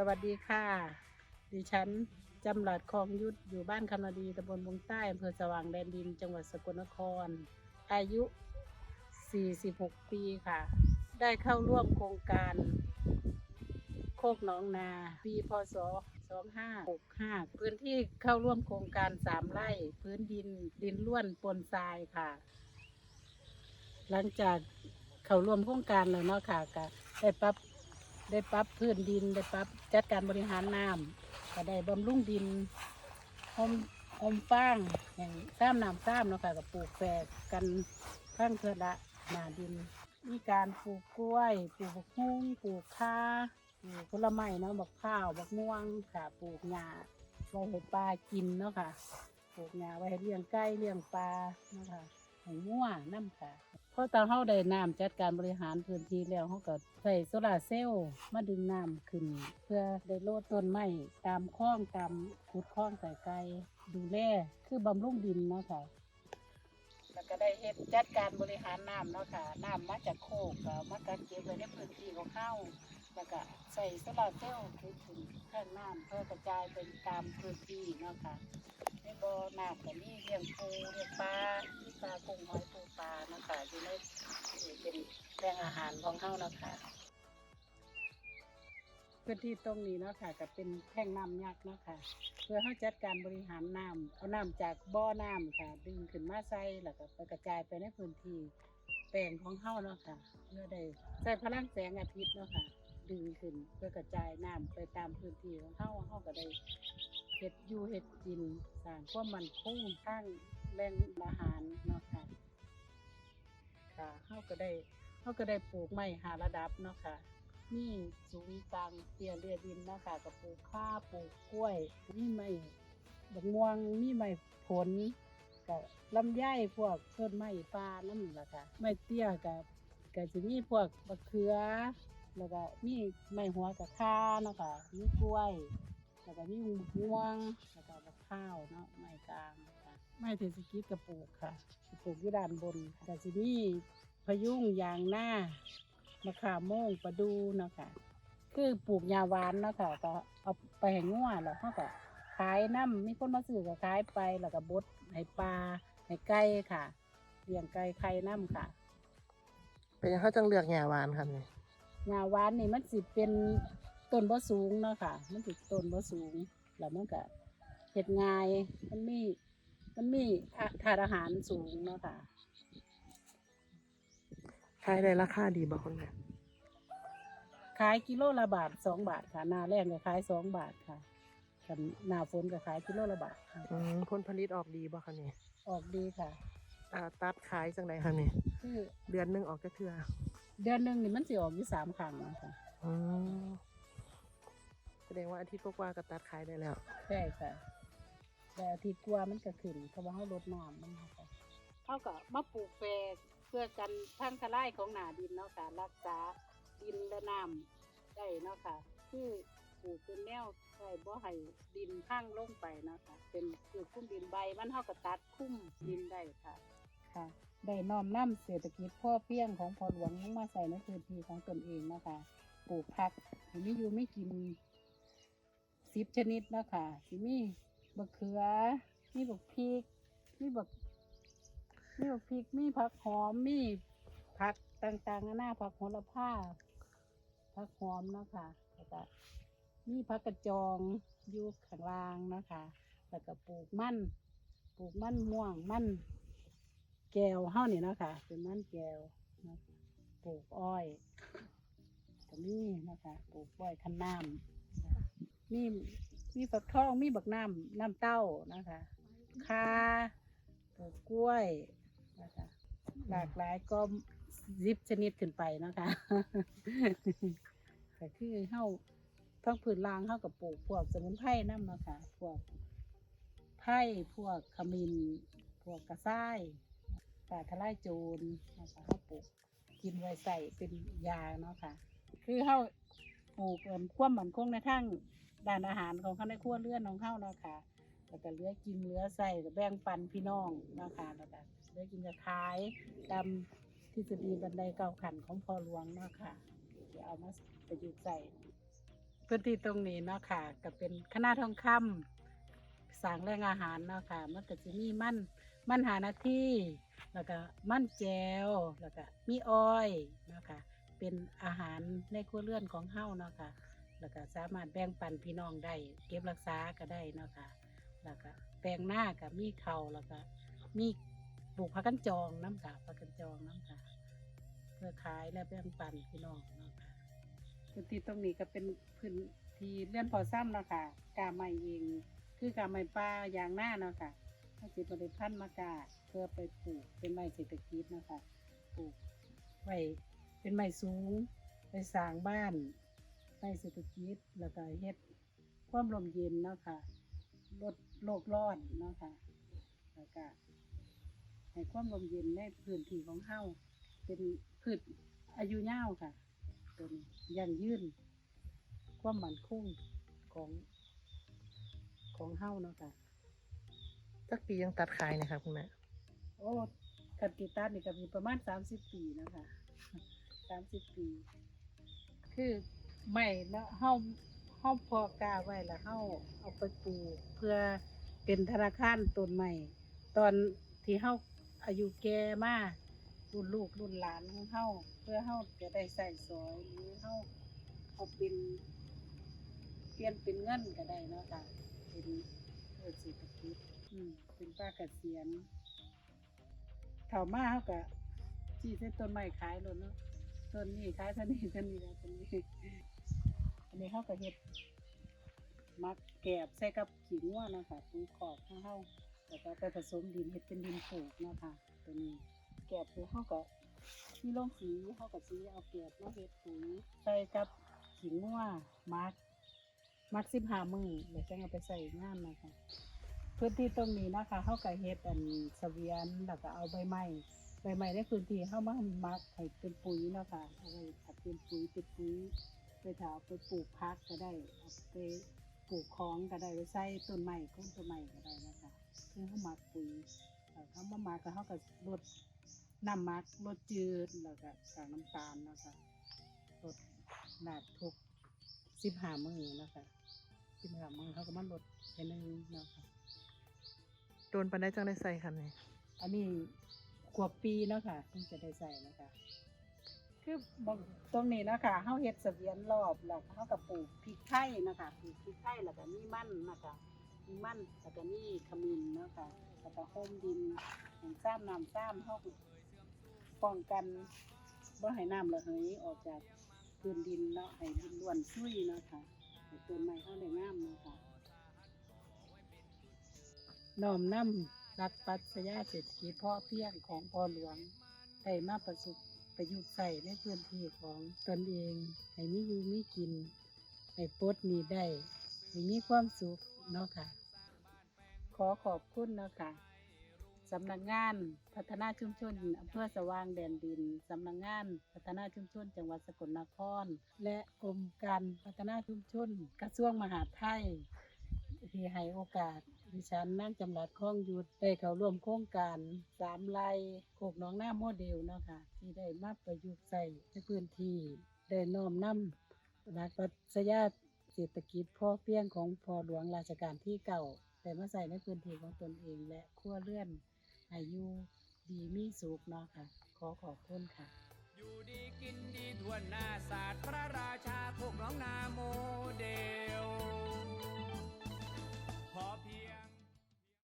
สวัสดีค่ะ ดิฉันจำหลัดคลองยุทธอยู่บ้านคำนาดีตำบลบงใต้อำเภอสว่างแดนดิน จังหวัดสกลนคร อายุ 46 ปีค่ะ ได้เข้าร่วมโครงการ โคกหนองนา ปีพศ 2565 พื้นที่เข้าร่วมโครงการ 3 ไร่ พื้นดินดินล้วนปนทรายค่ะ หลังจากเข้าร่วมโครงการแล้วเนาะค่ะก็ได้ปรับ ได้ปรับพื้นดินได้ปรับจัดการบริหารน้ำก็ได้บำรุงดินหอมหอมฟางอย่างซ้ำน้ำซ้ำเนาะค่ะกับปลูกแฝกกันข้างเทือละหนาดิน มีการปลูกกล้วย ปลูกบักฮุ้งปลูกข้าปลูกผลไม้เนาะบักข้าวบักม่วงค่ะ ปลูกหญ้าไว้ให้ปลากินเนาะค่ะ ปลูกหญ้าไว้ให้เลี้ยงไก่เลี้ยงปลาเนาะค่ะห้มั่วน้ำค่ะ พราะตอนเขาได้น้ำจัดการบริหารพื้นที่แล้วเขาก็ใส่โซลาร์เซลล์มาดึงน้ำขึ้น เพื่อได้โลดต้นไม้ตามคลองตามขุดคลองใส่ไกลดูแลคือบำรุงดินเนาะค่ะแล้วก็ได้เฮ็ดจัดการบริหารน้ำเนาะค่ะน้ำมาจากโคกก็มากักเก็บไว้ในพื้นที่ของเขาแล้วก็ใส่โซลาร์เซลล์ถึงเครื่องน้ำเพื่อกระจายไปตามพื้นที่เนาะค่ะ ในบ่อน้ำก็มีเลี้ยงปูเลี้ยงปลามีปลากุ้งหอยปูปลานะคะอยู่ในเป็นแหล่งอาหารของเฮานะคะพื้นที่ตรงนี้เนาะค่ะก็เป็นแท่งน้ำยักษ์เนาะค่ะเพื่อเฮาจัดการบริหารน้ำเอาน้ำจากบ่อน้ำค่ะ ดึงขึ้นมาใส่แล้วก็ไปกระจายไปในพื้นที่แปลงของเฮาเนาะค่ะเพื่อได้ใส่พลังแสงอาทิตย์เนาะค่ะ ดึงขึ้นเพื่อกระจายน้ำไปตามพื้นที่ของเฮาเฮาก็ได้ เห็ดอยู่เห็ดกินสร้างความมันคงทางแหล่งอาหารเนาะค่ะค่ะเฮาก็ได้เฮาก็ได้ปลูกไม้หาระดับเนาะค่ะมีสูงกลางเตี้ยเรียดินเนาะค่ะก็ปลูกข้าปลูกกล้วยมีไม้บักม่วงมีไม้ผลกับลำไยพวกต้นไม้ปลานั่นล่ะค่ะไม้เตี้ยกับก็สิมีพวกบักเขือ แล้วก็มีไม้หัวกับข้าเนาะค่ะมีกล้วย แล้วก็มีม่วง แล้วก็มะพร้าวเนาะไม้กลางค่ะไม้เทศกิจกระปลูกค่ะปลูกอยู่ด้านบนค่ะแต่ทีนี้พะยุงยางหน้ามะขามโม่งประดูเนาะค่ะ คือปลูกยาหวานเนาะค่ะก็เอาไปให้งัวแล้วเขาก็ขายน้ำมีคนมาซื้อก็ขายไปแล้วก็บดให้ปลาให้ไก่ค่ะเลี้ยงไก่ไข่น้ำค่ะ เป็นยังเขาจังเลือกแง่หวานครับนี่หญ้าหวานนี่มันสิเป็น ต้นบ่สูงเนาะค่ะ มันสิต้นบ่สูง แล้วมันก็เฮ็ดง่าย มันมี มันมีอะธาตุอาหารสูงเนาะค่ะ ขายได้ราคาดีบ่คนแม่ขายกิโลละบาทสองบาทค่ะ หน้าแรงก็ขายสองบาทค่ะกันหน้าฝนก็ขายกิโลละบาทค่ะ อืมผลผลิตออกดีบ่คะนี่ออกดีค่ะ อ่าตัดขายจังไดคะนี่คือเดือนหนึงออกจักเทื่อเดือนหนึ่งนี่มันสิออกอยู่สามครั้งนะคะอืมแส ดงว่าอาทิตย์กว่าๆก็ตัดขายได้แล้ว ใช่ค่ะ แต่อาทิตย์กว่ามันก็ขึ้นเพราะว่าเขาลดน้ำมันค่ะเขาก็มาปลูกแฝกเพื่อกันทั้งทลายของหนาดินเนาะค่ะ รักษาดินและน้ำได้เนาะค่ะ คือปลูกเป็นแนวใส่บ่ให้ดินพังลงไปเนาะค่ะ เป็นปลูกคุ้มดินใบมันเขาก็ตัดคุ้มดินได้ค่ะค่ะ ได้น้อมนำเศรษฐกิจพ่อเพียงของพอหลวงมาใส่ในพื้นที่ของตนเองเนาะคะปลูกผักที่มีอยู่ไม่กิน สิบชนิดนะค่ะสิมีบักเขือ มีบักพริก มีบักมีบักพริก มีผักหอม มีผักต่างๆนานาผักโหระพาผักหอมนะค่ะแล้วก็มีผักกระจองอยู่ข้างล่างนะคะแล้วก็ปลูกมันปลูกมันม่วงมันแก้วเฮานี่นะค่ะเป็นมันแก้วนะคะปลูกอ้อยก็มีนะคะปลูกอ้อยคันน้ำนะะ มีมีฝักทองมีบักน้ำน้ำเต้านะคะคาปลูกกล้วยนะคะหลากหลายก็ยิบชนิดขึ้นไปนะคะแต่คือเฮาพักผืนลางเฮากับปลูกพวกสมุนไพรน้ำนะคะพวกไผ่พวกขมิ้นพวกกระซ้ายกาทลายโจรนะคะเฮาปลูกกินไว้ใส่เป็นยาเนาะค่ะ คือเฮาปลูกเอิ่มความมั่นคงในทาง ด้านอาหารของเขาในครัวเรือนของเฮาเนาะค่ะแล้วก็เหลือกินเหลือใส่ก็แบ่งปันพี่น้องเนาะคะแล้วก็เหลือกินก็ขายตามทฤษฎีบันไดเก่าขันของพ่อหลวงเนาะค่ะจะเอามาประยุกต์ใส่พื้นที่ตรงนี้เนาะค่ะก็เป็นคณะทองคำสร้างแรงอาหารเนาะค่ะมันก็จะมีมันมันหานาที่แล้วก็มันแจวแล้วก็มีอ้อยเนาะค่ะเป็นอาหารในครัวเรือนของเฮาเนาะค่ะ แล้วก็สามารถแบ่งปันพี่น้องได้เก็บรักษาก็ได้เนาะค่ะแล้วก็แปลงหน้ากับมีเขาแล้วก็มีปลูกผักกันจองน้ำค่ะผักกันจองน้ำค่ะ เพื่อขายและแบ่งปันพี่น้องเนาะค่ะพื้นที่ตรงนี้ก็เป็นพื้นที่เลื่อนพอซ้ำเนาะค่ะกาใหม่เอง คือกาใหม่ป่ายางหน้าเนาะค่ะถ้าสิบริพันธ์มากาเพื่อไปปลูกเป็นไม้เศรษฐกิจเนาะค่ะปลูกไว้เป็นไม้สูงไปสร้างบ้าน ไม้เศรษฐกิจแล้วก็เฮ็ดความลมเย็นเนาะค่ะลดโลกร้อนเนาะค่ะแล้วก็ให้ความลมเย็นในพื้นที่ของเฮาเป็นพืชอายุยาวค่ะ เป็นยั่งยืน ความมั่นคงของของเฮาเนาะค่ะจักปียังตัดขายนะครับคุณแม่โอ้คันกีตาร์นี่ก็มีประมาณสามสิบปีนะคะสามสิบปี คือ ไม่แล้วเฮาเฮาพอกาไว้แล้วเฮาเอาไปปลูกเพื่อเป็นธนาคารต้นใหม่ ตอนที่เฮาอายุแก่มารุ่นลูกรุ่นหลานของเฮาเพื่อเฮาจะได้ใส่สอยหรือเฮาเอาเป็นเปลี่ยนเป็นเงินก็ได้เนาะค่ะเป็นเพื่อเศรษฐกิจอืมเป็นป้าเกษียณเฒ่ามาเฮาก็จี้ใส่ต้นไม้ขายโลดเนาะต้นนี้ขายเท่านี้เท่านี้แล้วต้นนี้ อันนี้เฮาก็เฮ็ดมักแกบใส่กับขี้งัวเนะค่ะปูขอบของเฮาแล้วก็ไปผสมดินเฮ็ดเป็นดินปลูกนะคะตัวนี้แกบคือเฮาก็มีโรงสีเฮาก็สีเอาแกบมาเฮ็ดปุ๋ยใส่กับขี้งัวมักมัก15มื้อแล้วจังเอาไปใส่งานนะคะพื้นที่ตรงนี้นะคะเฮาก็เฮ็ดอันเสวียนแล้วก็เอาใบไม้ใบไม้ในพื้นที่เฮามามักให้เป็นปุ๋ยนะคะเอาไว้ถ้าเป็นปุ๋ยเป็นปุ๋ย ไปถ้าเอาไปปลูกพักก็ได้เอาไปปลูกของก็ได้ไปใส่ต้นไม้ก้นต้นไม้ก็ได้นะคะคือเฮามักปุ๋ยแล้วเขามามักก็เฮาก็ลดน้ำมักลดจืดแล้วก็กากน้ำตาลเนาะคะลดนาดทุก15มื้อนะคะ15มื้อเขาก็มาลดแค่นึงเนาะค่ะโดนปันได้จังได้ใส่ครับเนี่ยอันนี้ขวบปีเนาะค่ะเพิ่งจะได้ใส่นะคะ คือตรงนี้นะคะเฮาเฮ็ดเสบียนรอบแล้วเฮาก็ปลูกพริกไทยนะคะปลูกพริกไทยแล้วก็มีมันนะคะมีมันแล้วก็มีขมิ้นนะคะแล้วก็โฮมดินของซ้ำน้ำซ้ำเฮาป้องกันบ่ให้น้ำระเหยออกจากพื้นดินเนาะให้ดินล้วนซุยนะค่ะให้ต้นไม้เฮาได้งามนะค่ะน้อมนำหลักปรัชญาเศรษฐกิจพอเพียงของพ่อหลวงได้มาประสุ ประยุกต์ใส่ในพื้นที่ของตนเอง ให้มีอยู่มีกิน ให้ปลดหนี้ได้ให้มีความสุขเนาะค่ะ ขอขอบคุณเนาะค่ะสำนักงานพัฒนาชุมชนอำเภอสว่างแดนดิน สำนักงานพัฒนาชุมชน จังหวัดสกลนคร และองค์การพัฒนาชุมชน กระทรวงมหาดไทยที่ให้โอกาส ดิฉันนั่งจำรัดคล้องยุดได้เข้าร่วมโครงการสามไร่โคกน้องหน้าโมเดลเนาะค่ะที่ได้มาประยุกต์ใส่ในพื้นที่ได้น้อมนำหลักปรัชญาเศรษฐกิจพ่อเพียงของพ่อหลวงราชการที่เก่าแต่มาใส่ในพื้นที่ของตนเอง และขั้วเลื่อนอายุดีมีสุขเนาะค่ะ ขอขอบคุณค่ะ อยู่ดีกินดีทวนหน้าศาสตร์พระราชาพวกน้องนาโมเดล